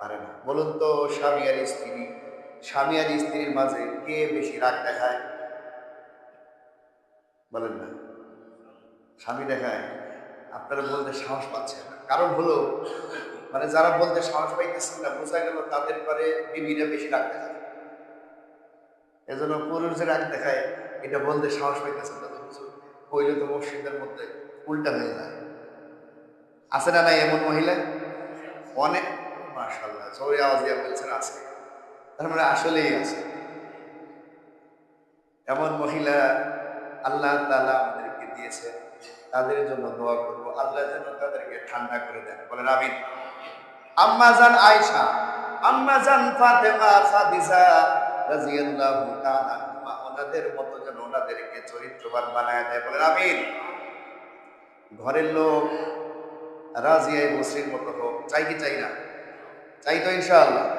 পারে না। বলুন তো, স্বামী আর স্ত্রী, স্বামী আর স্ত্রীর মাঝে কে বেশি রাগ দেখায়? বলেন না। স্বামী দেখায়, আপনারা বলতে সাহস পাচ্ছেন না। কারণ হলো মানে যারা বলতে সাহস পাইতেছেন না, বোঝা গেল তাদের পরে বিবিরা বেশি রাগ দেখায়। এজন্য পুরুষ যে রাগ দেখায়, এটা বলতে সাহস পাইতেছেন না কইলে তো মসজিদের মধ্যে উল্টা হয়ে যায়। আছে না নাই এমন মহিলা? অনেক মাশাল্লাহ আওয়াজ বলছেন, আছে। তার মানে আসলেই আছে। এমন মহিলা আল্লাহ তাআলা আমাদেরকে দিয়েছে তাদের জন্য দোয়া করব। আল্লাহ যেন তাদেরকে ঠান্ডা করে দেন। জান ফাতেমা খাদিজা রাদিয়াল্লাহু তাআলা ওনাদের যেন ওনাদেরকে চরিত্রবান বানায় দেয়। বলেন, আমিন। ঘরের লোক রাজিয়ায় বসরির মতো হোক, চাই কি চাই না। চাই তো ইনশাআল্লাহ